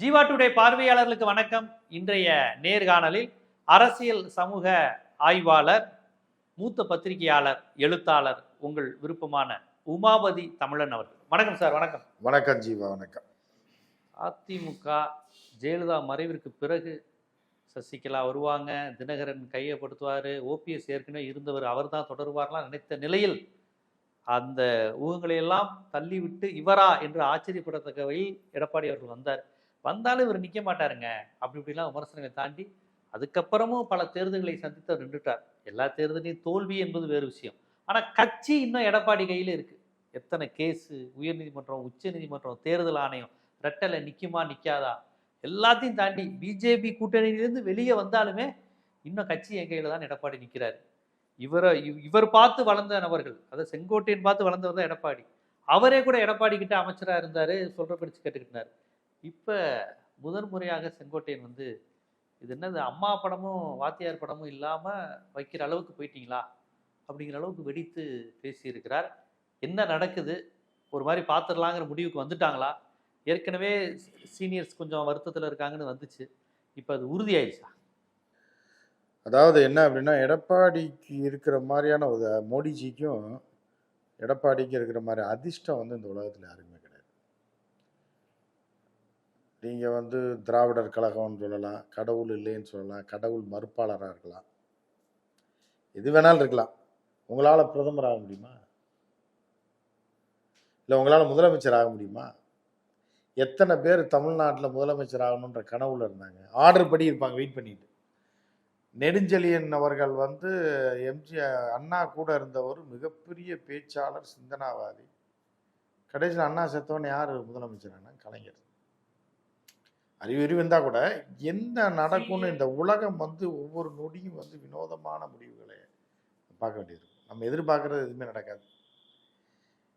Jeeva today பார்வையாளர்களுக்கு வணக்கம். இன்றைய நேர்காணலில் அரசியல் சமூக ஆய்வாளர் மூத்த பத்திரிகையாளர் எழுத்தாளர் உங்கள் விருப்பமான உமாபதி தமிழன் அவர்கள். வணக்கம் சார் வணக்கம். வணக்கம் ஜீவா வணக்கம். அதிமுக ஜெயலலிதா மறைவிற்கு பிறகு சசிகலா வருவாங்க தினகரன் கையப்படுத்துவார் ஓபிஎஸ் ஏற்கனவே இருந்தவர் அவர் தான் தொடருவார்லாம் நினைத்த நிலையில் அந்த ஊகங்களை எல்லாம் தள்ளிவிட்டு இவரா என்று ஆச்சரியப்படத்தக்க வகையில் எடப்பாடி அவர்கள் வந்தார். வந்தாலும் இவர் நிற்க மாட்டாருங்க. அப்படி இப்படிலாம் விமர்சனங்களை தாண்டி அதுக்கப்புறமும் பல தேர்தல்களை சந்தித்து அவர் நின்றுட்டார். எல்லா தேர்தலையும் தோல்வி என்பது வேறு விஷயம். ஆனால் கட்சி இன்னும் எடப்பாடி கையில் இருக்குது எத்தனை கேஸு உயர்நீதிமன்றம் உச்சநீதிமன்றம் தேர்தல் ஆணையம் ரெட்டலை நிற்குமா நிற்காதா எல்லாத்தையும் தாண்டி பிஜேபி கூட்டணியிலிருந்து வெளியே வந்தாலுமே இன்னும் கட்சி என் கையில் தான் எடப்பாடி நிற்கிறாரு இவரை இவ்- இவர் பார்த்து வளர்ந்த நபர்கள் அதாவது செங்கோட்டையன் பார்த்து வளர்ந்தவர் தான் எடப்பாடி. அவரே கூட எடப்பாடி கிட்ட அமைச்சராக இருந்தார் சொல்கிற படிச்சு கேட்டுக்கிட்டார். இப்போ முதன் முறையாக செங்கோட்டையன் வந்து இது என்னது அம்மா படமும் வாத்தியார் படமும் இல்லாமல் வைக்கிற அளவுக்கு போயிட்டீங்களா? அப்படிங்கிற அளவுக்கு வெடித்து பேசியிருக்கிறார். என்ன நடக்குது? ஒரு மாதிரி பார்த்துடலாங்கிற முடிவுக்கு வந்துட்டாங்களா? ஏற்கனவே சீனியர்ஸ் கொஞ்சம் வருத்தத்தில் இருக்காங்கன்னு வந்துச்சு. இப்போ அது உறுதியாயிடுச்சா? அதாவது என்ன அப்படின்னா எடப்பாடிக்கு இருக்கிற மாதிரியான ஒரு மோடிஜிக்கும் எடப்பாடிக்கு இருக்கிற மாதிரி அதிர்ஷ்டம் வந்து இந்த உலகத்தில் யாருக்கு கிடையாது நீங்கள் வந்து திராவிடர் கழகம்னு சொல்லலாம் கடவுள் இல்லைன்னு சொல்லலாம் கடவுள் மறுப்பாளராக இருக்கலாம். எது வேணாலும் இருக்கலாம். உங்களால் பிரதமர் ஆக முடியுமா? இல்லை உங்களால் முதலமைச்சர் ஆக முடியுமா? எத்தனை பேர் தமிழ்நாட்டில் முதலமைச்சர் ஆகணுன்ற கனவுல இருந்தாங்க. ஆர்டர் படி இருப்பாங்க வெயிட் பண்ணிட்டு. நெடுஞ்செழியன் அவர்கள் வந்து எம்ஜி அண்ணா கூட இருந்தவர் மிகப்பெரிய பேச்சாளர் சிந்தனாவாதி. கடைசியில் அண்ணா செத்தவன் யார் முதலமைச்சர் கலைஞர். அறிவு இருந்தால் கூட என்ன நடக்கும்னு இந்த உலகம் வந்து ஒவ்வொரு நொடியும் வந்து வினோதமான முடிவுகளை பார்க்க வேண்டியது நம்ம எதிர்பார்க்கறது எதுவுமே நடக்காது.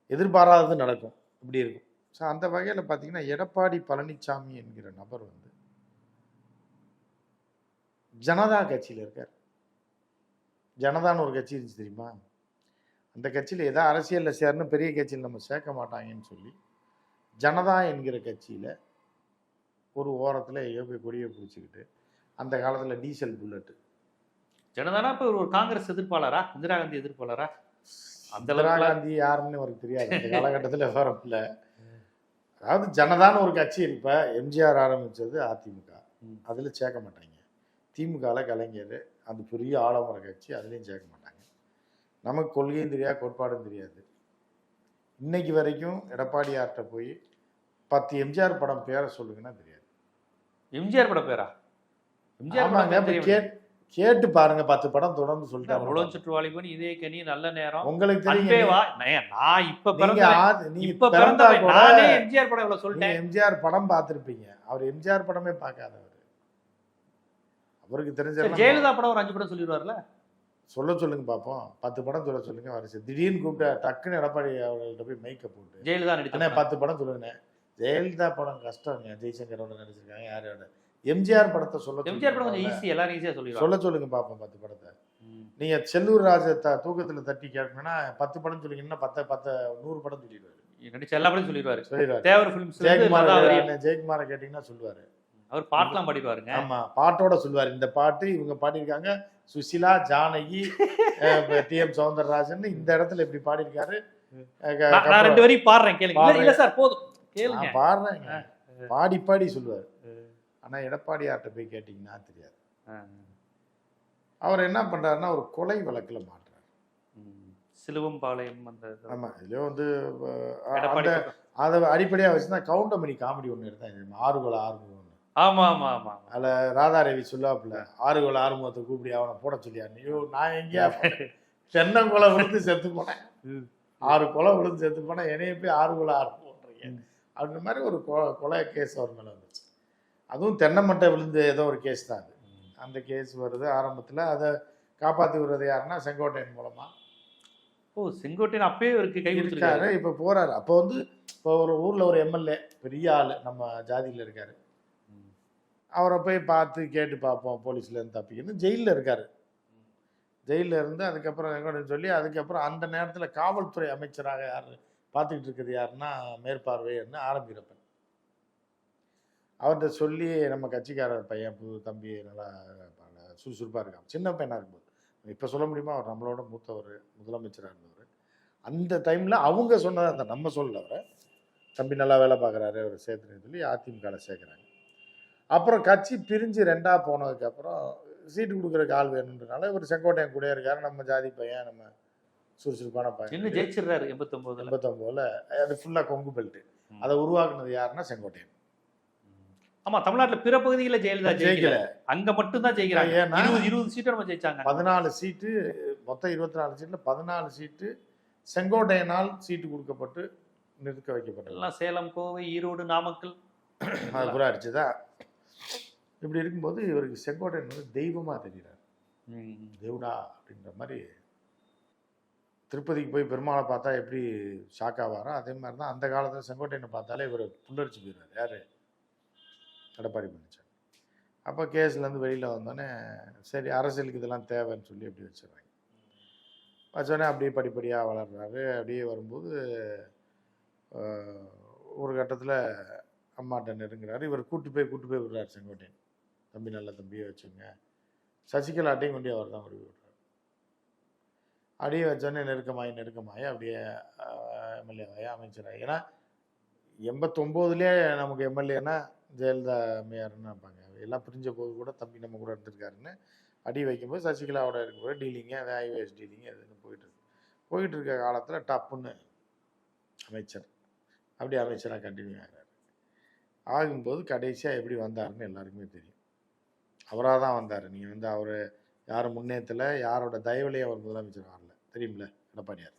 எதிர்பாராதது நடக்கும். இப்படி இருக்கும். ஸோ அந்த வகையில் பார்த்தீங்கன்னா எடப்பாடி பழனிசாமி என்கிற நபர் வந்து ஜனதா கட்சியில் இருக்கார். ஜனதான்னு ஒரு கட்சி இருந்துச்சு தெரியுமா? அந்த கட்சியில் ஏதோ அரசியலில் சேரணும் பெரிய கட்சியில் நம்ம சேர்க்க மாட்டாங்கன்னு சொல்லி ஜனதா என்கிற கட்சியில் ஒரு ஓரத்தில் எங்கேயோ போய் கொடியை பிடிச்சிக்கிட்டு அந்த காலத்தில் டீசல் புல்லட்டு. ஜனதானா இப்போ ஒரு காங்கிரஸ் எதிர்ப்பாளரா? இந்திரா காந்தி எதிர்ப்பாளரா? அந்த இந்திரா காந்தி யாருன்னு அவருக்கு தெரியாது. அந்த காலகட்டத்தில் விவரம் இல்லை அதாவது ஜனதான்னு ஒரு கட்சி இப்போ எம்ஜிஆர் ஆரம்பித்தது அதிமுக. அதில் சேர்க்க மாட்டாங்க. திமுகவில் கலைஞர் அந்த பெரிய ஆலமர கட்சி அதுலேயும் சேர்க்க மாட்டாங்க. நமக்கு கொள்கையும் தெரியாது கோட்பாடும் தெரியாது. இன்னைக்கு வரைக்கும் எடப்பாடியார்கிட்ட போய் பத்து எம்ஜிஆர் படம் பேரை சொல்லுங்கன்னா தெரியாது. எம்ஜிஆர் பட பேரா? எம்ஜிஆர் கேட்டு பாருங்க பத்து படம் தொடர்ந்து சொல்லிட்டாங்க உழவு சுற்றுவாளிபன் இதே கனி நல்ல நேரம். உங்களுக்கு தெரியும் நான் இப்ப பிறந்த இப்ப பிறந்தா நானே எம்ஜிஆர் படம் இவ்வளவு சொல்லிட்டேன். எம்ஜிஆர் படம் பார்த்திருப்பீங்க. அவர் எம்ஜிஆர் படமே பார்க்காதவர். அவருக்கு தெரிஞ்ச ஜெயலலிதா படம் ஒரு அஞ்சு படம் சொல்லிடுவார்ல? சொல்ல சொல்லுங்க பார்ப்போம் பத்து படம் சொல்ல சொல்லுங்க வரிசை. திடீர்னு கூப்பிட்டு டக்குன்னு எடப்பாடி அவர்கள்ட்ட போய் மைக்க போட்டு ஜெயலலிதா பத்து படம் சொல்லுங்கண்ணே. ஜெயலலிதா படம் கஷ்டங்க. ஜெய்சங்கரோட நடிச்சிருக்காங்க. யாரோட எம்ஜிஆர் படத்தை சொல்ல எம்ஜிஆர் படம் கொஞ்சம் ஈஸி எல்லாரும் ஈஸியா சொல்லிடுவாங்க. சொல்ல சொல்லுங்க பார்ப்போம் பத்து படத்தை. நீங்க செல்லூர் ராஜ த தூக்கத்துல தட்டி கேட்கணும்னா பத்து படம் சொல்லிங்கன்னா பத்த பத்த நூறு படம் சொல்லிடுவாரு. நடிச்ச எல்லா படம் சொல்லிடுவாரு. சொல்லிடுவாரு. தேவர் இருந்து ஜெயக்குமார் ஜெயக்குமாரை கேட்டீங்கன்னா சொல்லுவாரு. அவர் பாட்டுலாம் பாடிடுவாருங்க. ஆமா பாட்டோட சொல்லுவாரு. இந்த பாட்டு இவங்க பாடியிருக்காங்க. சுசிலா ஜானகி டி எம் சவுந்தரராஜன் இந்த இடத்துல இப்படி பாடியிருக்காரு. நான் ரெண்டு வரையும் பாடுறேன் கேளுங்க. இல்ல சார் போதும். கேளுங்க. பாடுறேங்க. பாடி பாடி சொல்லுவார். ஆனா எடப்பாடியார்ட்ட போய் கேட்டீங்கன்னா தெரியாது. அவர் என்ன பண்றாருன்னா ஒரு கொலை வழக்குல மாட்டுறாரு. சிலுவம்பாளையம் அந்த இது. ஆமா இதுலயும் வந்து அந்த அதை அடிப்படையா வச்சுதான் கவுண்டமணி காமெடி ஒண்ணு எடுத்தாங்க ஆறுகோல ஆறுமுகம் ஒண்ணு ஆமா ஆமா ஆமா ஆமா. அதுல ராதாரவி சொல்லாப்புல ஆறுகோல ஆறுமுகத்தை கூப்பிடி அவனை போட சொல்லியா ஐயோ நான் எங்கேயா? தென்னங்குலை விழுந்து செத்து போனேன். ஆறு கொலை விழுந்து செத்து போனேன். என்னைய போய் ஆறுகோல ஆறுமுகன்றீங்க ம். அப்படின்ற மாதிரி ஒரு கொ- கொலை கேஸ் அவர் மேல வந்துச்சு. அதுவும் தென்னமட்டை விழுந்து ஏதோ ஒரு கேஸ் தான் அது. அந்த கேஸ் வருது ஆரம்பத்துல. அதை காப்பாத்தி விடுறது யாருன்னா செங்கோட்டையன் மூலமா. ஓ செங்கோட்டையன் அப்பயே இருக்கு கை இருக்காரு இப்ப போறாரு. அப்போ வந்து இப்போ ஒரு ஊர்ல ஒரு எம்எல்ஏ பெரிய ஆளு நம்ம ஜாதியில இருக்காரு. அவரை போய் பார்த்து கேட்டு பார்ப்போம் போலீஸ்ல இருந்து தப்பிக்கணும் ஜெயிலில் இருக்காரு. ஜெயிலில் இருந்து அதுக்கப்புறம் எங்கன்னு சொல்லி அதுக்கப்புறம் அந்த நேரத்தில் காவல்துறை அமைச்சராக யார்? பார்த்துக்கிட்டு இருக்கிறது யாருன்னா மேற்பார்வைன்னு ஆரம்பிக்கிறப்பன் அவர்கிட்ட சொல்லி நம்ம கட்சிக்காரர் பையன் புது தம்பி நல்லா சுறுசுறுப்பாக இருக்கான். சின்ன பையனாக இருக்கும்போது. இப்போ சொல்ல முடியுமா? அவர் நம்மளோட மூத்தவர் முதலமைச்சராக இருந்தவர். அந்த டைமில் அவங்க சொன்னதை அந்த நம்ம சொல்லவரை தம்பி நல்லா வேலை பார்க்குறாரு அவர் சேர்த்துன்னு சொல்லி அதிமுகவில் சேர்க்குறாங்க. அப்புறம் கட்சி பிரிஞ்சு ரெண்டாக போனதுக்கப்புறம் சீட்டு கொடுக்குறக்கு ஆள் வேணுன்றனால இவர் செங்கோட்டையன் கூட இருக்காரு. நம்ம ஜாதி பையன் நம்ம சுறுசுறுப்பான இன்னும் பையன் ஜெயிச்சிடுறாரு எண்பத்தொன்பதுல எண்பத்தொம்போதுல அது ஃபுல்லாக கொங்கு பெல்ட் ம். அதை உருவாக்குனது யாருன்னா செங்கோட்டையன். ஆமா தமிழ்நாட்டுல பிற பகுதியில ஜெயலலிதா ஜெயிக்கல. அங்க மட்டும் தான் ஜெயிக்கிறாங்க இருபது இருபது சீட்டு நம்ம ஜெயிச்சாங்க. பதினாலு சீட்டு மொத்தம் இருபத்தி நாலு சீட்டில் பதினாலு சீட்டு செங்கோட்டையனால் சீட்டு கொடுக்கப்பட்டு நிறுத்த வைக்கப்பட்டது. எல்லாம் சேலம் கோவை ஈரோடு நாமக்கல். அது பூரா அடிச்சுதா? இப்படி இருக்கும்போது இவருக்கு செங்கோட்டையன் வந்து தெய்வமா தெரிகிறார். தேவடா அப்படின்ற மாதிரி திருப்பதிக்கு போய் பெருமாளை பார்த்தா எப்படி ஷாக் ஆவாரோ அதே மாதிரி தான் அந்த காலத்தில் செங்கோட்டையனை பார்த்தாலே இவர் புல்லரிச்சு போயிடுவார். யார்? எடப்பாடி பழனிசாமி. அப்போ கேஸ்லேருந்து வெளியில் வந்தோடனே சரி அரசியலுக்கு இதெல்லாம் தேவைன்னு சொல்லி அப்படி வச்சிடுறாங்க. வச்சோடனே அப்படியே படிப்படியாக வளர்றாரு. அப்படியே வரும்போது ஒரு கட்டத்தில் அம்மாட்ட நெருங்குறாரு. இவர் கூட்டு போய் கூட்டு போய் விடுறாரு செங்கோட்டையன். தம்பி நல்ல தம்பியை வச்சுங்க. சசிகலாட்டையும் கொண்டு அவர் தான் முடிவு அப்படியே வச்சோடனே நெருக்கமாயி நெருக்கமாயி அப்படியே எம்எல்ஏவாயி அமைச்சராகி. ஏன்னா எண்பத்தொம்போதுலேயே நமக்கு எம்எல்ஏனா ஜெயலலிதா அம்மையார்னு இருப்பாங்க எல்லாம் பிரிஞ்ச போது கூட தம்பி நம்ம கூட இருந்திருக்காருன்னு அடி வைக்கும்போது சசிகலாவோட இருக்கும்போது டீலிங்கு அது ஐஓஎஸ் டீலிங்கு அதுன்னு போயிட்டு இருக்கு. போயிட்டு இருக்க காலத்தில் டப்புன்னு அமைச்சர். அப்படி அமைச்சராக கண்டினியூ ஆகிறார். ஆகும்போது கடைசியாக எப்படி வந்தாருன்னு எல்லாருக்குமே தெரியும். அவராக தான் வந்தார். நீங்கள் வந்து அவர் யார் முன்னேற்றல யாரோட தயவுலேயே அவர் முதலமைச்சர் வரல தெரியுமில்ல எடப்பாடியார்.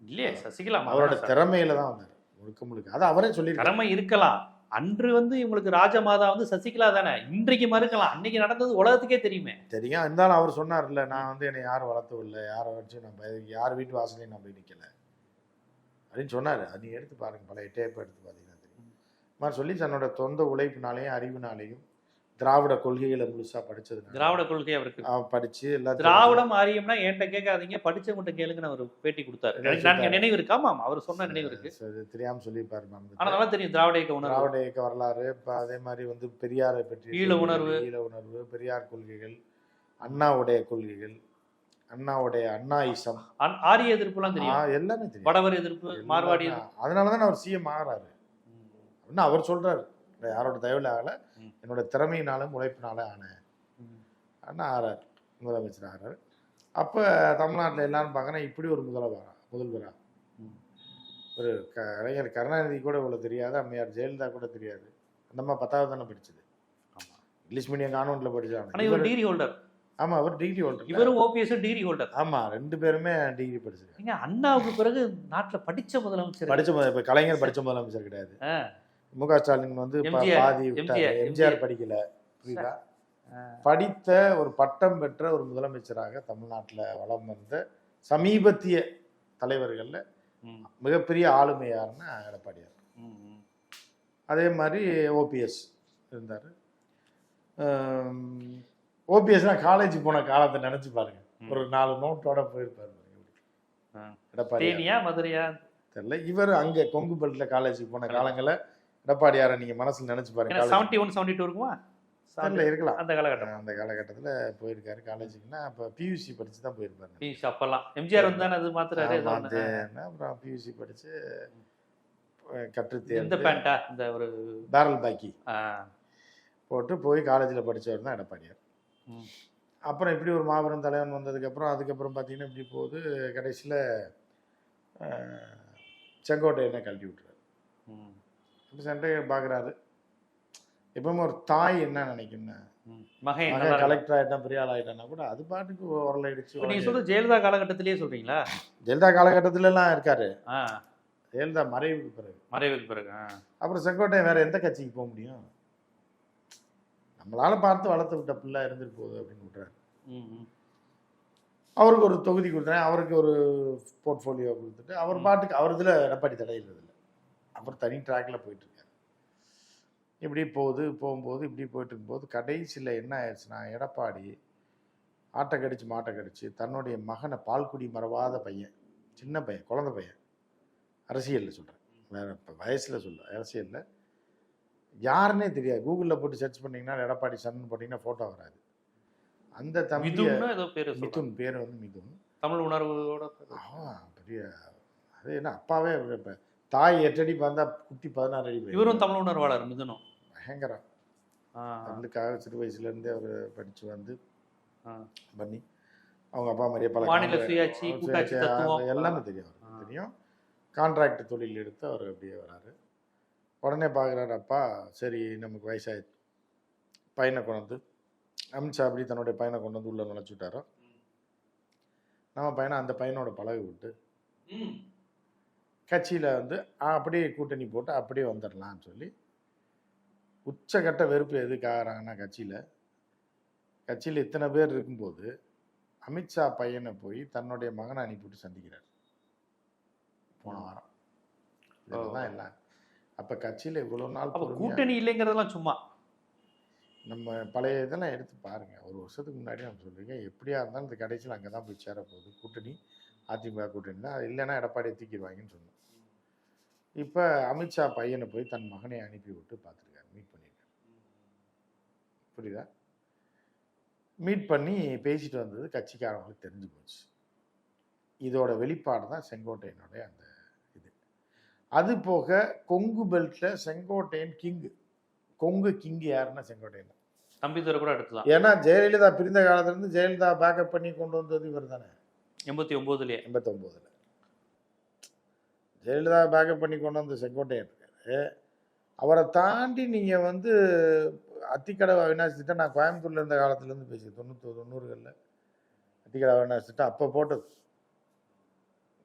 இல்லையே சசிகலா அவரோட. திறமையில தான் வந்தார் முழுக்க முழுக்க. அது அவரே சொல்லியிருக்காரு. திறமை இருக்கலாம். அன்று வந்து இவங்களுக்கு ராஜமாதா வந்து சசிகலா தானே. இன்றைக்கு மறுக்கலாம் அன்னைக்கு நடந்தது உலகத்துக்கே தெரியுமே. தெரியும். இருந்தாலும் அவர் சொன்னார்ல நான் வந்து என்னை யாரும் வளர்த்தவும் இல்லை யாரை வச்சு நான் யார் வீட்டு வாசலையும் நான் போய் நிற்கல அப்படின்னு சொன்னார். அது எடுத்து பாருங்க பழைய டேப் எடுத்து பார்த்தீங்கன்னா தெரியும். மாதிரி சொல்லி தன்னோட சொந்த உழைப்பினாலையும் அறிவினாலையும் திராவிட கொள்கைகளை முழுசா படிச்சதுனால திராவிட கொள்கை அவருக்கு. படிச்சு எல்லாத்தையும் திராவிடம் ஆரியம்னா என்கிட்ட கேட்காதீங்க படிச்சவங்கிட்ட கேளுங்கன்னு அவர் பேட்டி கொடுத்தாரு. நினைவு இருக்கு? ஆமா அவர் சொன்ன நினைவு இருக்கு. தெரியாம சொல்லியிருப்பாரு ஆனா மறந்துட்டேன். நல்லா தெரியும் திராவிட இயக்க உணர்வு. திராவிட இயக்க வரலாறு இப்போ அதே மாதிரி வந்து பெரியாரை பற்றி ஈழ உணர்வு. ஈழ உணர்வு பெரியார் கொள்கைகள் அண்ணாவுடைய கொள்கைகள் அண்ணாவுடைய அண்ணாயிசம். ஆ- ஆரிய எதிர்ப்புலாம் தெரியும். எல்லாமே தெரியும். வடவர் எதிர்ப்பு மார்வாடி எல்லாமே. எதிர்ப்பு அதனால தான் அவர் சிஎம் ஆகிறாரு. அப்படின்னு அவர் சொல்றாரு. யாரோட தயவுல ஆகல. என்னோட திறமையினாலும் உழைப்பினால ஆனேன். அண்ணா ஆறாரு முதலமைச்சர் ஆகிறாரு அப்போ தமிழ்நாட்டில் எல்லாரும் பார்க்கறேன் இப்படி ஒரு முதல்வரா முதல்வரா. ஒரு கலைஞர் கருணாநிதி கூட இவ்வளோ தெரியாது அம்மையார் ஜெயலலிதா கூட தெரியாது. அந்தம்மா பத்தாவது தானே படிச்சது. ஆமா. இங்கிலீஷ் மீடியம் கான்வென்ட்ல ஆனா படிச்சாங்க இவர் டிகிரி ஹோல்டர் ஆமா அவர் டிகிரி ஹோல்டர் இவரும் ஓபிஎஸ் டிகிரி ஹோல்டர் ஆமா ரெண்டு பேருமே டிகிரி படிச்சிருக்காங்க. அண்ணாவுக்கு பிறகு நாட்டுல படிச்ச முதலமைச்சர் படிச்ச முத- இப்ப கலைஞர் படிச்ச முதலமைச்சர் கிடையாது. மு க ஸ்டாலின் வந்து பாதி எம்ஜிஆர், படிக்கல புரியுதா. படித்த ஒரு பட்டம் பெற்ற ஒரு முதலமைச்சராக தமிழ்நாட்டுல வலம் வந்த சமீபத்திய தலைவர்கள்ல மிகப்பெரிய ஆளுமை யாருன்னா எடப்பாடியார். அதே மாதிரி ஓபிஎஸ் இருந்தார். ஓபிஎஸ்லாம் காலேஜ் போன காலத்தை நினைச்சு பாருங்க. ஒரு நாலு நோட்டோட போயிருப்பாரு. எடப்பாடி மதுரையா? தெரியல. இவர் அங்க கொங்கு பெல்ட்ல காலேஜுக்கு போன காலங்கள எடப்பாடியாரை நீங்க மனசுல நினைச்சு பாருங்க. ஏன்னா college. Seventy one seventy two இருக்குமா? தெரியல இருக்கலாம். அந்த காலகட்டம். அந்த காலகட்டத்துல போயிருக்காரு காலேஜுக்குன்னா அப்ப பியூசி படிச்சு தான் போயிருப்பாரு. பியூஷ் அப்பெல்லாம். எம்ஜிஆர் வந்து அது என்ன, அப்புறம் பியூசி படிச்சு கற்று இந்த தேர்ந்து பேண்டா இந்த ஒரு பேரல் பாக்கி. போட்டு போய் காலேஜில் படிச்சவர் தான் எடப்பாடியார். அப்புறம் இப்படி ஒரு மாபெரும் தலைவன் வந்ததுக்கப்புறம் அதுக்கப்புறம் பார்த்தீங்கன்னா இப்படி போகுது. கடைசியில் செங்கோட்டையனை கழட்டி விட்டுறாரு. சென்ட்ரையர் பார்க்குறாரு எப்பவுமே ஒரு தாய் என்ன நினைக்கும்னா. மகன். கலெக்டர் ஆகிட்டான் பெரிய ஆள் கூட அது பாட்டுக்கு உரலடிச்சு இப்ப நீங்க சொல்றது ஜெயலலிதா காலகட்டத்திலேயே சொல்றீங்களா ஜெயலலிதா காலகட்டத்திலலாம் இருக்காரு ஜெயலலிதா மறைவுக்கு பிறகு மறைவுக்கு பிறகு. அப்புறம் செங்கோட்டையன் வேற எந்த கட்சிக்கு போக முடியும் நம்மளால பார்த்து வளர்த்து விட்ட பிள்ளை இருந்துட்டு போகுது அப்படின்னு ம். அவருக்கு ஒரு தொகுதி கொடுத்தேன் அவருக்கு ஒரு போர்ட்ஃபோலியோ கொடுத்துட்டு அவர். பாட்டுக்கு அவர் இதில் எடப்பாடி தடையிறது அவர் தனி ட்ராக்ல போயிட்டு இருக்காரு இப்படி போகுது போகும்போது இப்படி போயிட்டு இருக்கும்போது கடைசியில் என்ன ஆயிடுச்சுன்னா எடப்பாடி ஆட்டை கடிச்சு மாட்டை கடிச்சு தன்னுடைய மகனை பால்குடி மறவாத பையன் சின்ன பையன் குழந்தை பையன் அரசியலில் சொல்கிறேன் வேற இப்போ வயசில் சொல்ல அரசியலில். யாருன்னே தெரியாது. கூகுளில் போட்டு சர்ச் பண்ணீங்கன்னா எடப்பாடி சன் போட்டிங்கன்னா ஃபோட்டோ வராது. அந்த சொல்றாங்க. மிதுன் பேர் வந்து மிதுன். தமிழ் உணர்வோட பெரிய அது என்ன அப்பாவே இப்போ தாய் எட்டடி பார்த்தா குட்டி பதினாறு அடி. இவரும் தமிழ் உணர்வாளர் மிதுனும் பயங்கரம் தமிழுக்காக சிறு வயசுலேருந்தே அவர் படித்து வந்து. பண்ணி அவங்க அப்பா மாதிரியே பல மாநில சுயாட்சி. எல்லாமே தெரியும் அவருக்கு. தெரியும் கான்ட்ராக்ட் தொழில் எடுத்து அவர் அப்படியே வராரு உடனே பார்க்குறாரு அப்பா சரி நமக்கு வயசாயிடுச்சு பையனை கொண்டு வந்து அமித்ஷா அப்படி தன்னுடைய பையனை கொண்டு வந்து உள்ள நுழைச்சு விட்டாரோ நம்ம பையனை அந்த பையனோட பழகி விட்டு. கட்சியில் வந்து அப்படியே கூட்டணி போட்டு அப்படியே வந்துடலாம்னு சொல்லி உச்சகட்ட வெறுப்பு எதுக்காகிறாங்கன்னா கட்சியில் கட்சியில் இத்தனை பேர் இருக்கும்போது அமித்ஷா பையனை போய் தன்னுடைய மகனை அனுப்பிவிட்டு சந்திக்கிறார். போன வாரம். இதெல்லாம் எல்லாம் அப்போ கட்சியில் இவ்வளோ நாள் கூட்டணி இல்லைங்கிறதெல்லாம் சும்மா. நம்ம பழைய இதெல்லாம் எடுத்து பாருங்க. ஒரு வருஷத்துக்கு முன்னாடி நம்ம சொல்றீங்க எப்படியா இருந்தாலும் இந்த கடைசியில் அங்கே தான் போய் சேர போகுது கூட்டணி அதிமுக கூட்டணி தான் அது இல்லைன்னா எடப்பாடியை தூக்கிடுவாங்கன்னு சொன்னோம். இப்போ அமித்ஷா பையனை போய் தன் மகனை அனுப்பி விட்டு பார்த்துருக்காரு மீட் பண்ணியிருக்காரு. புரியுதா? மீட் பண்ணி பேசிட்டு வந்தது கட்சிக்காரங்களுக்கு தெரிஞ்சு போச்சு. இதோட வெளிப்பாடு தான் செங்கோட்டையனுடைய அந்த இது. அது போக கொங்கு பெல்ட்ல செங்கோட்டையன் கிங்கு. கொங்கு கிங் யாருன்னா செங்கோட்டையன். தம்பிதுரை கூட எடுத்துதான் ஏன்னா ஜெயலலிதா பிரிந்த காலத்துல இருந்து ஜெயலலிதா பேக்கப் பண்ணி கொண்டு வந்தது இவர் தானே எண்பத்தி ஒன்பதுலயே எண்பத்தொம்போதுல ஜெயலலிதா பேக்கப் பண்ணி கொண்டு வந்து செங்கோட்டையன் இருக்காரு. அவரை தாண்டி நீங்க வந்து அத்திக்கடவை அவினாசி திட்டம் நான் கோயம்புத்தூர்ல இருந்த காலத்துல இருந்து பேசி தொண்ணூத்தி தொண்ணூறுகளில் அத்திக்கடவை அவினாசி திட்டம் அப்போ போட்டது.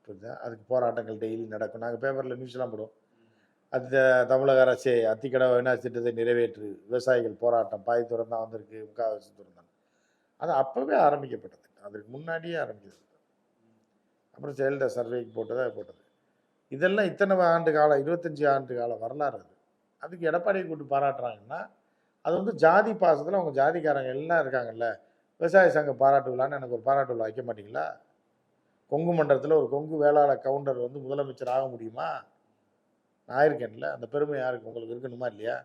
புரியுதா? அதுக்கு போராட்டங்கள் டெய்லி நடக்கும். நாங்கள் பேப்பரில் நியூஸ்லாம் போடுவோம். அது தமிழக அரசே அத்திக்கடவை அவினாசி திட்டத்தை நிறைவேற்று விவசாயிகள் போராட்டம் பாய் தூரம் தான் வந்திருக்கு முக்கால்வாசி தூரம் தான் அது அப்போவே ஆரம்பிக்கப்பட்டது. அதுக்கு முன்னாடியே ஆரம்பிக்கிறது. அப்புறம் ஜெயலலிதா சர்வேக்கு போட்டதாக போட்டது. இதெல்லாம் இத்தனை ஆண்டு காலம் இருபத்தஞ்சி ஆண்டு கால வரலாறு அது. அதுக்கு எடப்பாடியை கூட்டு பாராட்டுறாங்கன்னா அது வந்து ஜாதி பாசத்தில் அவங்க ஜாதிக்காரங்க எல்லாம் இருக்காங்கல்ல விவசாய சங்க பாராட்டு விழான்னு எனக்கு ஒரு பாராட்டு விழா வைக்க மாட்டீங்களா? கொங்கு மண்டலத்தில் ஒரு கொங்கு வேளாளர் கவுண்டர் வந்து முதலமைச்சர் ஆக முடியுமா? நான் இருக்கேன்ல அந்த பெருமை யாருக்கு? உங்களுக்கு இருக்கணுமா இல்லையா?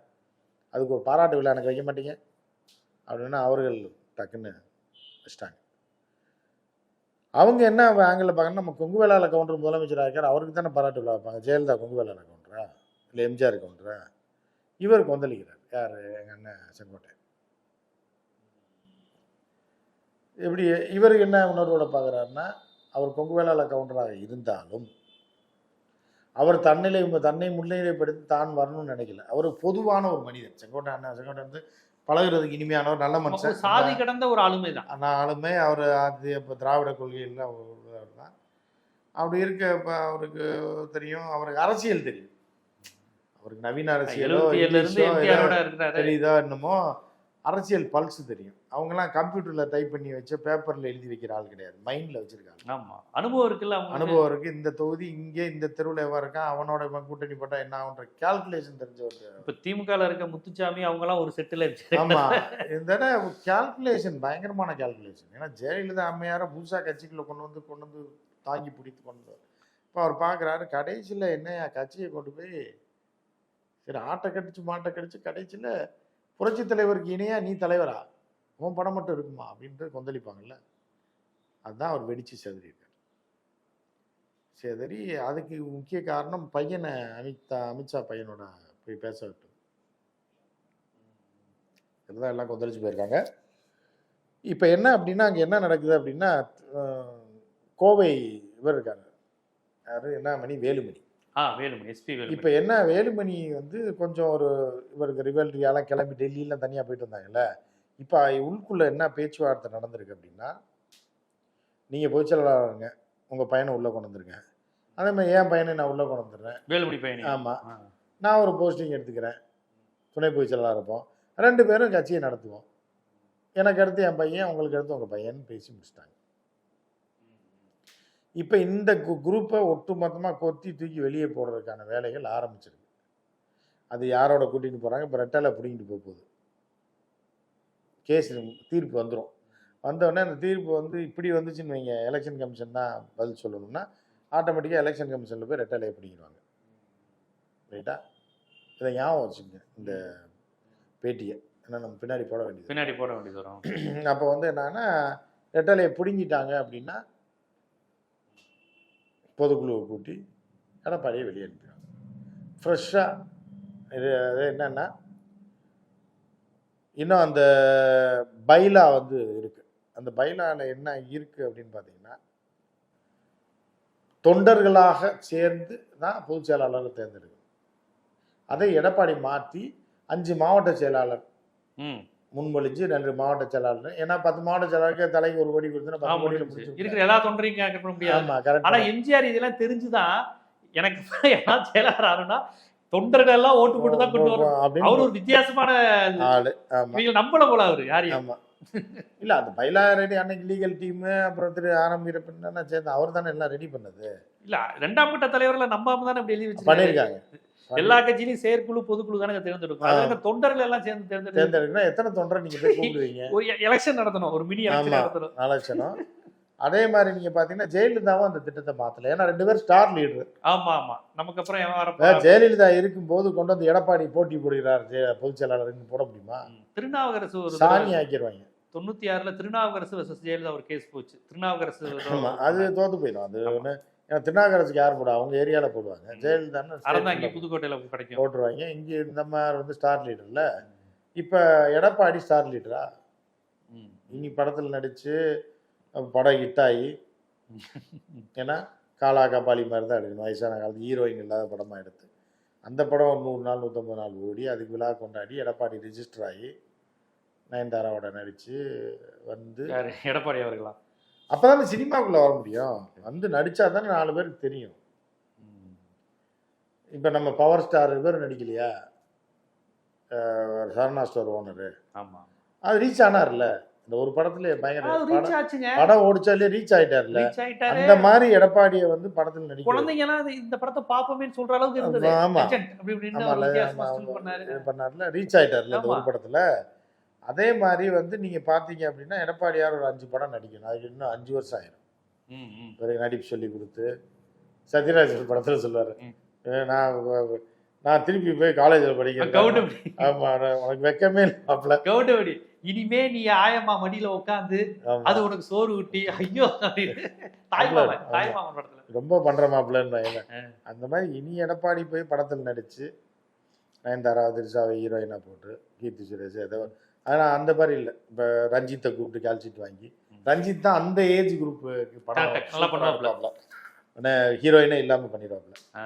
அதுக்கு ஒரு பாராட்டு விழா எனக்கு வைக்க மாட்டீங்க? அப்படின்னா அவர்கள் டக்குன்னு வச்சிட்டாங்க. அவங்க என்ன ஆங்கில பார்க்கணும் நம்ம கொங்கு வேளாள கவுண்டர் முதலமைச்சர் இருக்கார் அவருக்கு தானே பாராட்டு விழா வைப்பாங்க. ஜெயலலிதா கொங்கு வேளாள கவுண்டரா இல்லை எம்ஜிஆர் கவுண்டரா இவர் கொந்தளிக்கிறார். யார்? எங்கள் அண்ணன் செங்கோட்டை. எப்படி இவருக்கு என்ன உணர்வோட பார்க்குறாருன்னா அவர் கொங்கு வேளாள கவுண்டராக இருந்தாலும் அவர் தன்னிலை தன்னை முன்னிலைப்படுத்தி தான் வரணும்னு நினைக்கல. அவர் பொதுவான ஒரு மனிதன். செங்கோட்டை அண்ணன் செங்கோட்டை வந்து பழகுறதுக்கு இனிமையானவர் நல்ல அப்போ மனுஷன். சாதி கடந்த ஒரு ஆளுமை தான் ஆனாலுமே அவர் அது இப்போ திராவிட கொள்கையில் அவர் தான் அப்படி இருக்க இப்போ அவருக்கு தெரியும் அவருக்கு அரசியல் தெரியும். அவருக்கு நவீன அரசியலோ தெரியுதோ என்னமோ அரசியல் பல்ஸ் தெரியும். அவங்கெல்லாம் கம்ப்யூட்டரில் டைப் பண்ணி வச்சு பேப்பரில் எழுதி வைக்கிற ஆள் கிடையாது. மைண்டில் வச்சிருக்காங்க. ஆமா. அனுபவம் இருக்குல்ல அவங்க அனுபவம் இருக்கு. இந்த தொகுதி இங்கே இந்த தெருவில் எவன் இருக்கான் அவனோட கூட்டணி போட்டா என்ன ஆகுன்ற கால்குலேஷன் தெரிஞ்சவர் இப்ப திமுகல இருக்க முத்துச்சாமி அவங்க எல்லாம் ஒரு செட்டில் ஆமா. இந்த கால்குலேஷன் பயங்கரமான கால்குலேஷன் ஏன்னா ஜெயலலிதா அம்மையார புதுசா கட்சிக்குள்ள கொண்டு வந்து கொண்டு வந்து தாங்கி பிடித்து கொண்டு வந்து இப்போ அவர் பார்க்குறாரு கடைசியில் என்னையா கட்சியை கொண்டு போய் சரி ஆட்டை கடிச்சு மாட்டை கடிச்சு கடைசியில் புரட்சி தலைவருக்கு இணையா நீ தலைவரா? உன் படம் மட்டும் இருக்குமா? அப்படின்ட்டு கொந்தளிப்பாங்கல்ல. அதுதான் அவர் வெடிச்சு செதறியிருக்கார். செதறி அதுக்கு முக்கிய காரணம் பையனை அமித்தா அமித்ஷா பையனோட போய் பேச விட்டு இதுதான் எல்லாம் கொந்தளிச்சு போயிருக்காங்க. இப்போ என்ன அப்படின்னா அங்கே என்ன நடக்குது அப்படின்னா கோவை இவர் இருக்காங்க யாரு? என்ன மணி? வேலுமணி. வேலுமணி எஸ்பி வேலுமணி. இப்போ என்ன வேலுமணி வந்து கொஞ்சம் ஒரு இவருக்கு ரிவல்ரியாலாம் கிளம்பி டெல்லியெலாம் தனியாக போயிட்டு வந்தாங்கல்ல இப்போ உள்குள்ள என்ன பேச்சுவார்த்தை நடந்திருக்கு அப்படின்னா நீங்கள் பொதுச் செயலாளருங்க உங்கள் பையனை உள்ளே கொண்டு வந்துருங்க. அதே மாதிரி என் பையனை நான் உள்ளே கொண்டு வந்துடுறேன். வேலுமணி பையனி ஆமாம். நான் ஒரு போஸ்டிங் எடுத்துக்கிறேன். துணை பொதுச் செயலாளர் இருப்போம். ரெண்டு பேரும் கட்சியை நடத்துவோம். எனக்கு அடுத்து என் பையன் உங்களுக்கு அடுத்து உங்கள் பையன் பேசி முடிச்சிட்டாங்க. இப்போ இந்த குரூப்பை ஒட்டுமொத்தமாக கொத்தி தூக்கி வெளியே போடுறதுக்கான வேலைகள் ஆரம்பிச்சிருக்கு. அது யாரோட கூட்டிகிட்டு போகிறாங்க இப்போ ரெட்டால பிடிங்கிட்டு போக போகுது. கேஸ் தீர்ப்பு வந்துடும் வந்தோடனே அந்த தீர்ப்பு வந்து இப்படி வந்துச்சுன்னு வைங்க. எலெக்ஷன் கமிஷன் தான் பதில் சொல்லணும்னா ஆட்டோமேட்டிக்காக எலெக்ஷன் கமிஷனில் போய் ரெட்டாலையை பிடிங்கிடுவாங்க ரைட்டா? இதை ஞாபகம் வச்சுங்க இந்த பேட்டியை. ஏன்னா நம்ம பின்னாடி போட வேண்டியது பின்னாடி போட வேண்டியது வரும். அப்போ வந்து என்னன்னா ரெட்டலையை பிடுங்கிட்டாங்க அப்படின்னா பொதுக்குழுவை கூட்டி எடப்பாடியை வெளியே அனுப்பிடுவாங்க ஃப்ரெஷ்ஷாக இது அது என்னென்னா இன்னும் அந்த பைலா வந்து இருக்குது அந்த பைலாவில் என்ன இருக்குது அப்படின்னு பார்த்தீங்கன்னா தொண்டர்களாக சேர்ந்து தான் பொதுச் செயலாளரை தேர்ந்தெடுக்கணும். அதை எடப்பாடி மாற்றி அஞ்சு மாவட்ட செயலாளர் ம் முன்மொழிஞ்சு ரெண்டு மாவட்ட செயலாளர். ஏன்னா பத்து மாவட்ட செயலாளருக்கு தலைக்கு ஒரு கோடி கொடுத்துனா ஆமா, பத்து கோடியில் முடிஞ்சுச்சு. முடிச்சு இருக்கிற எல்லா தொண்டரையும் கேட்க முடியாது. ஆமா ஆனா எம்ஜிஆர் இதெல்லாம் தெரிஞ்சுதான் எனக்கு யாராவது செயலாளர் ஆகணும்னா தொண்டர்கள் எல்லாம் ஓட்டு போட்டு தான் கொண்டு வரும் அவர் ஒரு வித்தியாசமான ஆளு இவங்க நம்பல போல அவரு யாரையும் ஆமா. இல்ல அந்த பைலா ரெடி அன்னைக்கு லீகல் டீம் அப்புறம் திரு ஆரம் வீரப்பன் சேர்ந்து அவர் தானே எல்லாம் ரெடி பண்ணது. இல்ல ரெண்டாம் கட்ட தலைவர்ல நம்பாம தானே இப்படி எழுதி வச்சிருக்காரு? பண்ணியிருக்காங்க. எல்லா கட்சியிலும் செயற்குழு பொதுக்குழு தானே தேர்ந்தெடுக்கும். அதுல தொண்டர்கள் எல்லாம் சேர்ந்து தேர்ந்தெடுக்கணும் எத்தனை தொண்டரை நீங்க போய் கூப்பிடுவீங்க ஒரு எலெக்ஷன் நடத்தணும். ஒரு மினி எலெக்ஷன். நடத்தணும். நாலட்சணம் அதே மாதிரி நீங்க பாத்தீங்கன்னா ஜெயலலிதாவும் அந்த திட்டத்தை மாத்தல. ஏன்னா ரெண்டு பேரும் ஸ்டார் லீடர் ஆமா ஆமா. நமக்கு அப்புறம்? ஜெயலலிதா இருக்கும்போது கொண்டு வந்து எடப்பாடி போட்டி போடுகிறார் பொதுச் செயலாளர் போட முடியுமா. திருநாவுக்கரசு ஒரு சாணி ஆக்கிடுவாங்க தொண்ணூத்தி ஆறுல திருநாவுக்கரசு ஜெயலலிதா ஒரு கேஸ் போச்சு. திருநாவுக்கரசு அது தோத்து போயிடும். அது ஒண்ணு ஏன்னா திருநாகரசுக்கு யார் போடுவா? அவங்க ஏரியால போடுவாங்க. ல புதுக்கோட்டையில கிடைக்கும். போட்டுருவாங்க. இங்க இந்த மாதிரி வந்து ஸ்டார் லீடர்ல. இப்ப எடப்பாடி ஸ்டார் லீடரா? ம். இனி படத்துல அப்ப படம் ஹிட் ஆகி ஏன்னா காலா கபாலி மாதிரி தான் எடுக்கணும். வயசான காலத்து ஹீரோயின் இல்லாத படமா எடுத்து. அந்த படம் ஒரு நூறு நாள் நூற்றம்பது நாள் ஓடி அதுக்கு விழா கொண்டாடி எடப்பாடி ரிஜிஸ்டர் ஆகி நயன்தாராவோட நடிச்சு வந்து எடப்பாடி அவர்களா? அப்பதானே சினிமாக்குள்ள வர முடியும். வந்து நடிச்சா தானே நாலு பேருக்கு தெரியும். இப்போ நம்ம பவர் ஸ்டார் இவர் நடிக்கலையா? சரணா ஸ்டோர் ஓனரு. ஆமா அது ரீச் ஆனார்ல. இந்த ஒரு படத்துல பயங்கர படம் ஓடிச்சாலே ரீச் ஆயிட்டார்ல. அந்த மாதிரி எடப்பாடியை வந்து படத்துல நடிக்க குழந்தைங்க இந்த படத்தை பாப்போமேன்னு சொல்ற அளவுக்கு இருந்தது. ஆமா. பண்ணார்ல. ரீச் ஆயிட்டார்ல இந்த ஒரு. படத்துல. அதே மாதிரி வந்து நீங்க பாத்தீங்க அப்படின்னா எடப்பாடியார் ஒரு அஞ்சு படம் நடிக்கணும். அதுக்கு இன்னும் அஞ்சு வருஷம் ஆயிரும். இவருக்கு நடிப்பு சொல்லி கொடுத்து சத்யராஜ் ஒரு படத்துல சொல்லுவாரு. ம். "ஏ, நான் நான் திருப்பி போய் காலேஜில் படிக்கிறேன். கவுண்டமணி. ஆமா நான் உனக்கு வெக்கமே இல்லை கவுண்டமணி இனிமே நீ ஆயம்மா மடியில உட்காந்து அது உனக்கு சோறு ஊட்டி ஐயோ ரொம்ப பண்ற மாப்பிள்ளன்னு. அந்த மாதிரி இனி எடப்பாடி போய் படத்தில் நடிச்சு நயன்தாரா திருசாவை ஹீரோயினா போட்டு கீர்த்தி சுரேஷ் ஏதோ ஆனால் அந்த மாதிரி இல்லை. இப்போ ரஞ்சித்தை கூப்பிட்டு கால்ஷீட் வாங்கி. ரஞ்சித் தான் அந்த ஏஜ் குரூப்புக்கு படம் பண்ணுவாப்புல. ஹீரோயினே இல்லாமல் பண்ணிடுவாப்புல. ஆ,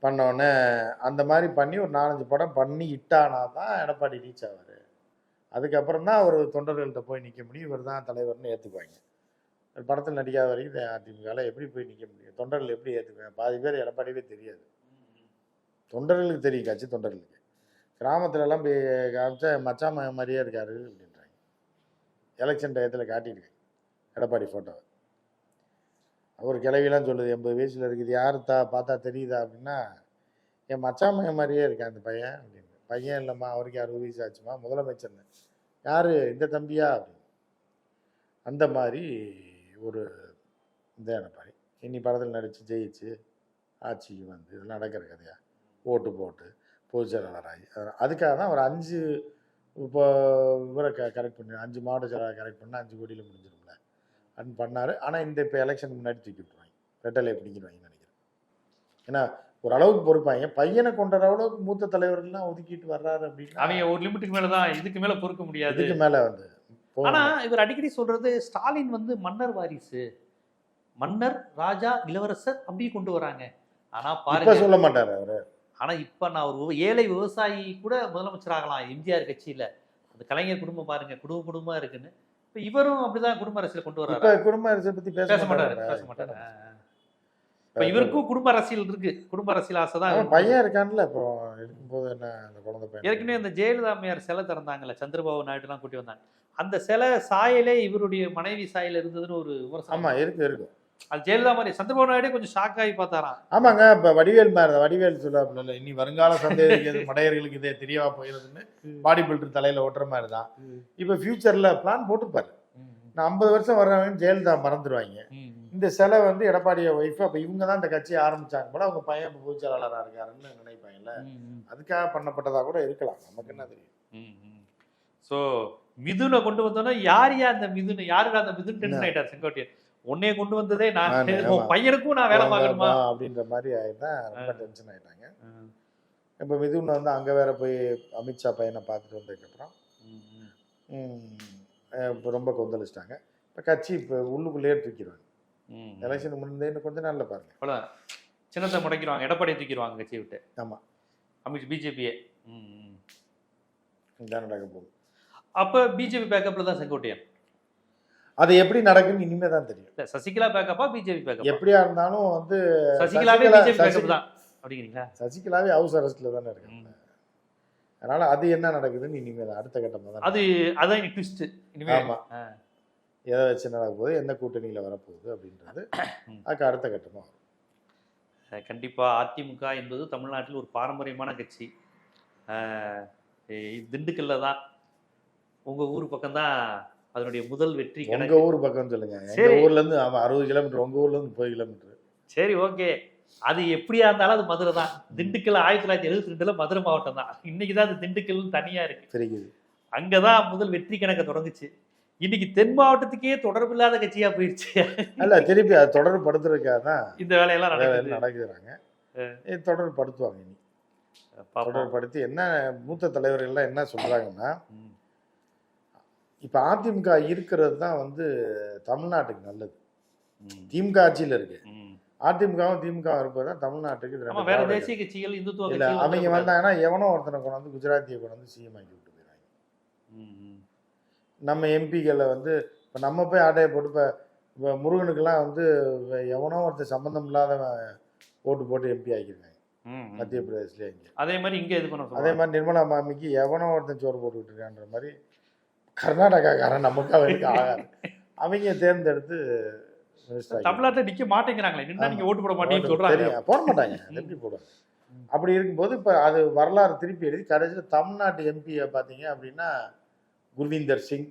பண்ண உடனே அந்த மாதிரி பண்ணி ஒரு நாலஞ்சு படம் பண்ணி இட்டானா தான் எடப்பாடி ரீச் ஆவார். அதுக்கப்புறம் தான் அவர் தொண்டர்கள்ட்ட போய் நிற்க முடியும். இவர் தான் தலைவர்னு ஏற்றுக்குவாங்க படத்தில் நடிக்காத வரைக்கும் அதிமுகவில் எப்படி போய் நிற்க முடியும்? தொண்டர்கள் எப்படி ஏற்றுக்குவாங்க பாதி பேர் எடப்பாடியவே தெரியாது. தொண்டர்களுக்கு தெரியும் கட்சி தொண்டர்களுக்கு. கிராமத்துலலாம் போய் காமிச்சா மச்சான் மகன் மாதிரியே இருக்காரு அப்படின்றாங்க. எலெக்ஷன் டயத்தில் காட்டியிருக்கேன் எடப்பாடி ஃபோட்டோவை அவர் கிளவிலாம் சொல்லுது எண்பது வயசில் இருக்குது யாருத்தா பார்த்தா தெரியுதா? அப்படின்னா என் மச்சான் மகன் மாதிரியே இருக்கேன் அந்த பையன் அப்படின்னு. பையன் இல்லைம்மா அவருக்கு அறுபது வயசு ஆச்சுமா முதலமைச்சர்னு. யாரு இந்த தம்பியா? அப்படின்னு. அந்த மாதிரி ஒரு இந்த எடப்பாடி இனி படத்தில் நடித்து ஜெயிச்சு ஆட்சிக்கு வந்து இது நடக்கிற கதையா? ஓட்டு போட்டு பொதுச் செயலாளராகி அது- அதுக்காக தான் ஒரு அஞ்சு இப்போ இவரை க கரெக்ட் பண்ணி அஞ்சு மாவட்ட செயலாளர் கரெக்ட் பண்ணால் அஞ்சு கோடியில் முடிஞ்சிரும்ல. அப்படின்னு பண்ணார். ஆனால் இந்த இப்போ எலெக்ஷனுக்கு முன்னாடி தூக்கி விட்டுருவாங்க. ரெட்டலை பிடிக்கிடுவாங்கன்னு நினைக்கிறேன். ஏன்னா ஒரு அளவுக்கு பொறுப்பாங்க. பையனை கொண்ட அளவுக்கு மூத்த தலைவர்கள்லாம் ஒதுக்கிட்டு வர்றாரு அப்படின்னா அவங்க ஒரு லிமிட்டுக்கு மேலதான் இதுக்கு மேல பொறுக்க முடியாது. இதுக்கு மேலே வந்து போகணும். ஆனா இவர் அடிக்கடி சொல்றது ஸ்டாலின் வந்து மன்னர் வாரிசு. மன்னர் ராஜா இளவரசர் அப்படி கொண்டு வராங்க. ஆனா இப்ப பாருங்க. சொல்ல மாட்டாரு அவரு. ஆனா இப்ப நான் ஒரு ஏழை விவசாயி கூட முதலமைச்சர் ஆகலாம் எம்ஜிஆர் கட்சியில. அந்த கலைஞர் குடும்பம் பாருங்க குடும்ப குடும்பமா இருக்குன்னு. இப்ப இவரும் அப்படிதான் குடும்ப அரசியல் கொண்டு இப்ப வர்றாரு குடும்ப அரசியல் பத்தி பேச மாட்டாரு பேச மாட்டாரு. இப்ப இவருக்கும் குடும்ப அரசியல் இருக்கு. குடும்ப அரசியல் ஆசை தான். பையன் இருக்கான்ல அப்புறம் இருக்கும்போது என்ன அந்த குழந்தை பையன்? ஏற்கனவே இந்த ஜெயலலிதா அம்மையார் சிலை திறந்தாங்கல்ல சந்திரபாபு நாயுடுலாம் கூட்டி வந்தாங்க. அந்த சிலை சாயலே இவருடைய மனைவி சாயல் இருந்ததுன்னு ஒரு விமர்சனம். ஆமா இருக்கு இருக்கு. அது ஜெயலலிதா மாதிரி சந்திரபாபு நாயுடே கொஞ்சம் ஷாக் ஆகி பார்த்தாராம். ஆமாங்க இப்ப வடிவேல் மாதிரி வடிவேல் சொல்லுவாப்புல இனி வருங்கால சந்தேகத்துக்கு இது மடையர்களுக்கு இதே தெரியவா போயிருதுன்னு பாடி பில்டர் தலையில ஒட்டுற மாதிரி தான் இப்ப ஃபியூச்சர்ல பிளான் போட்டுப்பாரு. நான் ஐம்பது வருஷம் வர்றவங்க ஜெயலலிதா மறந்துடுவாங்க இந்த சிலை வந்து எடப்பாடிய ஒய்ஃப் அப்ப இவங்க தான் இந்த கட்சியை ஆரம்பிச்சாங்க போல அவங்க பையன் இப்ப பொதுச் செயலாளரா இருக்காருன்னு நினைப்பாங்கல்ல அதுக்காக பண்ணப்பட்டதா கூட இருக்கலாம். நமக்கு என்ன தெரியும். சோ மிதுனை கொண்டு வந்தோன்னா யார் யா அந்த மிதுன் யாருடா அந்த மிதுன் டென்ஷன் ஆயிட்டார் செங்கோட்டையன்? உன்னைய கொண்டு வந்ததே நான். பையனுக்கும் நான் வேலை பார்க்கணுமா? அப்படின்ற மாதிரி ஆயிதான் ரொம்ப டென்ஷன் ஆயிட்டாங்க. இப்ப மிதுன் வந்து அங்க வேற போய் அமித்ஷா பையனை பார்த்துட்டு வந்ததுக்கப்புறம் இப்ப ரொம்ப கொந்தளிச்சிட்டாங்க. இப்ப கட்சி இப்ப உள்ளுக்குள்ளேயே தூக்கிடுவாங்க. எலெக்ஷன் முடிந்தே இன்னும் கொஞ்ச நாள்ல பாருங்க. சின்னத்தை முடக்கிடுவாங்க எடப்பாடி தூக்கிடுவாங்க கட்சியை விட்டு. ஆமா. அமித் பிஜேபியே. இதான் நடக்க போகுது. அப்ப பிஜேபி பேக்கப்ல தான் செங்கோட்டையன். அது எப்படி நடக்குன்னு இனிமே தான் தெரியும் சசிகலா பேக்கப்பா பிஜேபி பேக்கப் எப்படியா இருந்தாலும் வந்து சசிகலாவே சசிகலா- பிஜேபி பேக்கப் தான் அப்படிங்கிறீங்களா சசிகலாவே ஹவுஸ் அரெஸ்ட்ல தானே இருக்காங்க. அதனால அது என்ன நடக்குதுன்னு இனிமே தான் அடுத்த கட்டமா தான் அது அதான் இனி ட்விஸ்ட் இனிமே ஆமா. ஆ. எதை வச்சு நடக்க போகுது எந்த கூட்டணியில வரப்போகுது அப்படின்றது. அதுக்கு அடுத்த கட்டமா வரும். அஹ் கண்டிப்பா அதிமுக என்பது தமிழ்நாட்டில் ஒரு பாரம்பரியமான கட்சி திண்டுக்கல்ல தான் உங்க ஊர் பக்கம் தான் அதனுடைய முதல் வெற்றி கணக்கு ஊர் பக்கம் சொல்லுங்க. எங்க. ஊர்ல இருந்து அறுபது கிலோமீட்டர் உங்க ஊர்ல இருந்து முப்பது கிலோமீட்டர். சரி ஓகே. அது எப்படியா இருந்தாலும் அது மதுரை தான். திண்டுக்கல் ஆயிரத்தி தொள்ளாயிரத்தி எழுபத்தி ரெண்டுல மதுரை மாவட்டம் தான். இன்னைக்கு தான் அது திண்டுக்கல் தனியா இருக்கு. தெரியுது. அங்கதான் முதல் வெற்றி கணக்க தொடங்குச்சு. இன்னைக்கு தென் மாவட்டத்துக்கே தொடர்பில்லாத கட்சியா போயிருச்சு. அல்ல திருப்பி அது தொடர்படுத்துறதுக்காக தான் இந்த வேலையெல்லாம் வேலை நடக்குது. நடக்குறாங்க இது தொடர்படுத்துவாங்க இனி. பாப்போம். தொடர்படுத்தி என்ன மூத்த தலைவர்கள்லாம் என்ன சொல்றாங்கன்னா. இப்ப அதிமுக இருக்கிறது தான் வந்து தமிழ்நாட்டுக்கு நல்லது. திமுக ஆட்சியில இருக்கு. அதிமுகவும் திமுக இருப்பது தான் தமிழ்நாட்டுக்கு வேற தேசிய கட்சிகள் இந்துத்துவ இல்ல அவங்க. வந்தாங்கன்னா எவனோ ஒருத்தனை கொண்டு வந்து குஜராத்தியை கொண்டு வந்து சிஎம் ஆக்கி விட்டு போயிடுறாங்க. நம்ம எம்பிகளை வந்து இப்போ நம்ம போய் ஆட்டையை போட்டு இப்போ இப்போ முருகனுக்கெல்லாம் வந்து எவனோ ஒருத்தர் சம்மந்தம் இல்லாதவன் ஓட்டு போட்டு எம்பி ஆக்கியிருக்காங்க. மத்திய பிரதேசலேயே இங்கே அதே மாதிரி இங்க இது பண்ண அதே மாதிரி நிர்மலா மாமிக்கு எவனோ ஒருத்தன் சோறு போட்டுக்கிட்டு இருக்கான்ற மாதிரி கர்நாடகாக்காரன் நமக்கு அவருக்கு ஆகாது. அவங்க தேர்ந்தெடுத்து தமிழ்நாட்டுல நிக்க மாட்டேங்கிறாங்களே. நின்னா ஆமா. நீங்க ஓட்டு போட மாட்டீங்கன்னு தெரியும். போட மாட்டாங்க. எப்படி போடுவாங்க? அப்படி இருக்கும்போது இப்போ அது வரலாறு திருப்பி எழுதி கடைசியில் தமிழ்நாட்டு எம்பியை பார்த்தீங்க அப்படின்னா குல்வீந்தர் சிங்.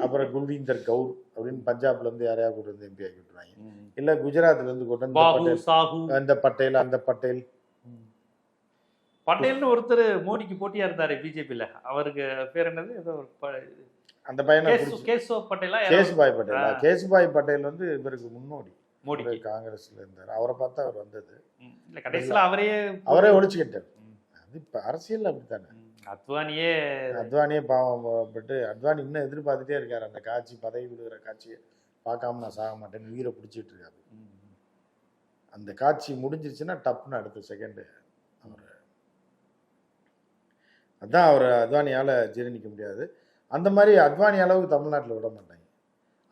அப்புறம் குல்வீந்தர் கவுர் அப்படின்னு பஞ்சாப்ல இருந்து யாரையா கொண்டு வந்து எம்பி ஆக்கி விட்டுருவாங்க. ம். இல்ல குஜராத்ல இருந்து கொண்டு வந்து இந்த பட்டேல் அந்த பட்டேல். பட்டேல்னு ஒருத்தர் மோடிக்கு போட்டியா இருந்தாரு பிஜேபியில. அவருக்கு பேர் என்னது? ஏதோ ஒரு அந்த பையனை கேசு- பிடிச்சி கேசவ பட்டேலா? கேசுபாய் பட்டேல். கேசுபாய் பட்டேல் வந்து இவருக்கு முன்னோடி. இவர் காங்கிரஸ்ல இருந்தார். அவரை பார்த்தா அவர் வந்தது. இல்ல கடைசியில அவரே அவரே ஒழிச்சுக்கிட்டார். அது இப்ப அரசியல் அப்படித்தானே. அத்வானியே அத்வானியே பாவம் பட்டு அத்வானி இன்னும் எதிர்பார்த்துட்டே இருக்காரு. அந்த காட்சி பதவி விடுகிற காட்சியை பார்க்காம நான் சாக மாட்டேன்னு உயிரை பிடிச்சிட்டு இருக்காரு. அந்த காட்சி முடிஞ்சிருச்சுன்னா டப்புன்னு அடுத்த செகண்டு அதான் அவர் அத்வானியால் ஜீரணிக்க முடியாது. அந்த மாதிரி அத்வானி அளவுக்கு தமிழ்நாட்டில் விட மாட்டாங்க.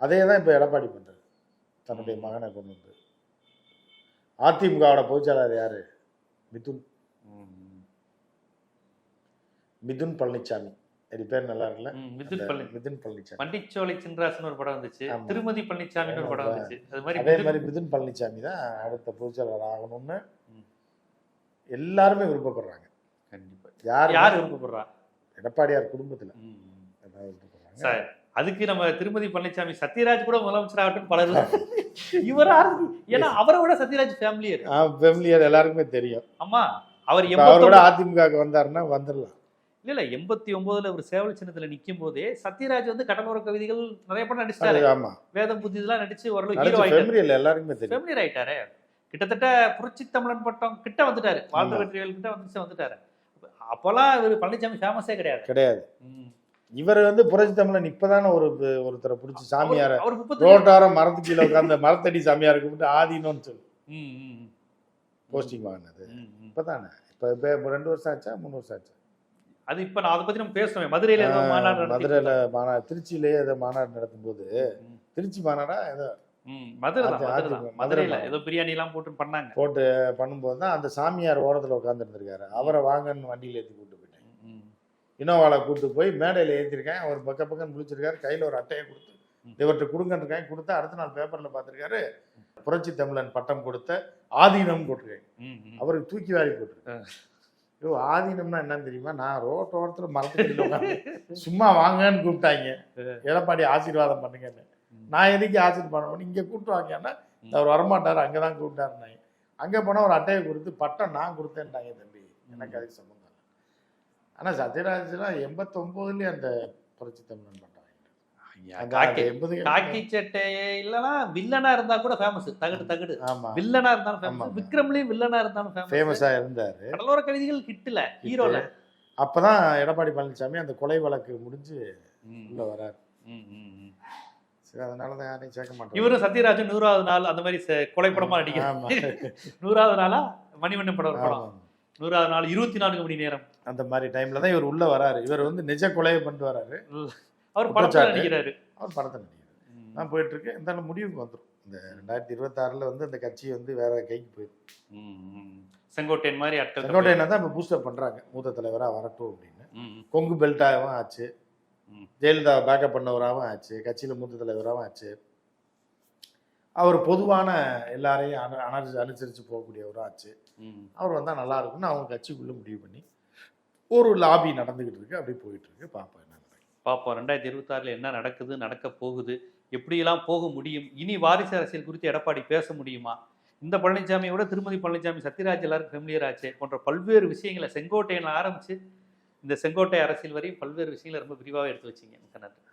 அதே தான் இப்போ எடப்பாடி பண்ணுறாரு தன்னுடைய மகனை கொண்டு வந்து. அதிமுகவோட பொதுச்செயலாளர் யாரு? மிதுன். மிதுன் பழனிசாமி இது பேர் நல்லா இருக்குல்ல. மிதுன் பழனி. மிதுன் பழனிசாமி பண்டிச்சோலை சின்ராசன் ஒரு படம் வந்துச்சு. திருமதி பழனிசாமின்னு ஒரு படம். வந்துச்சு. அது மாதிரி அதே மிதுன் மாதிரி மிதுன் பழனிசாமி தான் அடுத்த பொதுச்செயலாளர் ஆகணும்னு. எல்லாருமே விருப்பப்படுறாங்க. யார் யார் விருப்பப்படுறா? எடப்பாடியார் குடும்பத்துல. சார். அதுக்கு நம்ம திருமதி பழனிசாமி சத்யராஜ் கூட முதலமைச்சர் ஆகட்டும் பலர். இவர்? ஏன்னா அவரை விட சத்யராஜ் ஃபேமிலியர் ஃபெமிலியர் எல்லாருக்குமே தெரியும். ஆமா. அவர் அவரோட அதிமுகவுக்கு வந்தாருன்னா வந்துடலாம். இல்ல இல்ல. எண்பத்தி ஒன்பதுல ஒரு சேவல் சின்னத்துல நிக்கும் போதே சத்யராஜ் வந்து கடலோர கவிதைகள் நிறைய படம் நடிச்சிட்டாரு. அது ஆமா. வேதம் புத்தி இதெல்லாம் நடிச்சு ஓரளவு ஹீரோ ஆயிட்டாரு. எல்லாருக்குமே தெரியும். ஃபேமிலியர் ஆயிட்டாரு. கிட்டத்தட்ட புரட்சி தமிழன் பட்டம் கிட்ட வந்துட்டாரு. வாழ்ந்த ஆமா. வெற்றிகள் கிட்ட வந்துச்சு வந்துட்டாரு. அப்போலாம் இவர் பழனிசாமி ஃபேமஸே கிடையாது. கிடையாது. இவர் வந்து புரட்சி தமிழன் இப்பதானே ஒரு ஒருத்தரை பிடிச்சி சாமியார ரோட்டாரம் மரத்து கீழே உட்கார்ந்த மரத்தடி சாமியாரை கூப்பிட்டு ஆதீனம்னு சொல்லி. போஸ்டிங் வாங்கினது. இப்பதானே? இப்ப ரெண்டு வருஷம் ஆச்சா? மூணு வருஷம் ஆச்சா? அது இப்ப நான் அதை பத்தி நம்ம பேசுவேன் மதுரையில மாநாடு மதுரையில மாநாடு திருச்சியிலேயே ஏதோ மாநாடு நடத்தும் போது. திருச்சி மாநாடா ஏதோ மதுரையில. ஏதோ பிரியாணி எல்லாம் போட்டு பண்ணாங்க. போட்டு பண்ணும்போது தான் அந்த சாமியார் ஓரத்துல உட்கார்ந்து இருந்திருக்காரு. அவரை வாங்கன்னு வண்டியில ஏற்றி கூட்டு போயிட்டேன். ம், இனோவால கூட்டு போய் மேடையில ஏற்றிருக்கேன் அவர் பக்க பக்கம் முடிச்சிருக்காரு கையில ஒரு அட்டையை கொடுத்து. இவர்கிட்ட கொடுங்கன்னு இருக்காங்க கொடுத்தா அடுத்த நாள் பேப்பர்ல பார்த்திருக்காரு புரட்சி தமிழன் பட்டம் கொடுத்த ஆதீனம் போட்டிருக்காங்க. அவருக்கு தூக்கி வாரி போட்டிருக்காங்க ஐயோ ஆதீனம்னா என்னன்னு தெரியுமா? நான் ரோட் ஓரத்துல மரத்துக்கு சும்மா வாங்கன்னு கூப்பிட்டாங்க. எடப்பாடி ஆசீர்வாதம் பண்ணுங்கன்னு. நான் எதுக்கு ஆசிட் பண்ண முடியும்? இங்கே கூப்பிட்டு வாங்கன்னா. அவர் வரமாட்டார் அங்கே தான் கூப்பிட்டாருனாங்க அங்கே போனால் ஒரு அட்டையை கொடுத்து பட்டம் நான் கொடுத்தேன்ட்டாங்க தம்பி. எனக்கு அதுக்கு சம்மந்தம் இல்லை. ஆனால் சத்யராஜ்லாம் எண்பத்தொம்போதுலேயே அந்த புரட்சி தமிழன் காக்கி சட்டை இல்லனா வில்லனா இருந்தா கூட ஃபேமஸ் தகடு தகடு. வில்லனா இருந்தாலும். ஃபேமஸ் விக்ரம்லயும் வில்லனா இருந்தாலும் ஃபேமஸ் இருந்தார். கடலோர கவிதைகள் ஹிட்ல ஹீரோல. அப்போ தான் எடப்பாடி பழனிசாமி அந்த கொலை வழக்கு முடிஞ்சு உள்ளே வராரு அதனால தான் யாரையும் சேர்க்க மாட்டேன் இவரும் சத்யராஜன் நூறாவது நாள் அந்த மாதிரி கொலை படமா நடிக்கிறார். ஆமாம் நூறாவது நாளா? மணிவண்ணன் படம் படம். நூறாவது நாள் இருபத்தி நான்கு மணி நேரம். அந்த மாதிரி டைம்ல தான் இவர் உள்ள வராரு. இவர் வந்து நிஜ கொலையை பண்ணிட்டு வராரு. அவர் படத்துல. நடிக்கிறாரு. அவர் படத்தை நடிக்கிறார். நான் போயிட்டு இருக்கு இந்த முடிவுக்கு வந்துடும் இந்த ரெண்டாயிரத்தி இருபத்தாறுல வந்து அந்த கட்சி வந்து வேற கைக்கு போயிடும். செங்கோட்டையன் மாதிரி செங்கோட்டையனை தான் இப்போ பூஸ்டப் பண்றாங்க. மூத்த தலைவரா வரட்டும் அப்படின்னு. கொங்கு பெல்ட்டாகவும் ஆச்சு. ஜெயலலிதா பேக்கப் பண்ணவராகவும் ஆச்சு கட்சியில மூத்த தலைவராகவும் ஆச்சு அவர் பொதுவான எல்லாரையும் அனு அனு அனுசரித்து போகக்கூடியவரும் ஆச்சு. அவர் வந்தால் நல்லா இருக்கும்னு அவங்க கட்சிக்குள்ளே முடிவு பண்ணி ஒரு லாபி நடந்துகிட்டு இருக்கு அப்படி போயிட்டு இருக்கு பார்ப்போம் என்ன. பார்ப்போம் ரெண்டாயிரத்தி இருபத்தாறுல என்ன நடக்குது நடக்க போகுது எப்படியெல்லாம் போக முடியும் இனி வாரிசு அரசியல் குறித்து எடப்பாடி பேச முடியுமா இந்த பழனிசாமியோட திருமதி பழனிசாமி சத்யராஜ் எல்லாருக்கும் ஃபெமிலியர் ஆச்சு போன்ற பல்வேறு விஷயங்களை செங்கோட்டையில ஆரம்பிச்சு இந்த செங்கோட்டை அரசியல் வரையும் பல்வேறு விஷயங்களை ரொம்ப விரிவாக எடுத்து வச்சிங்க மிக்க நன்றி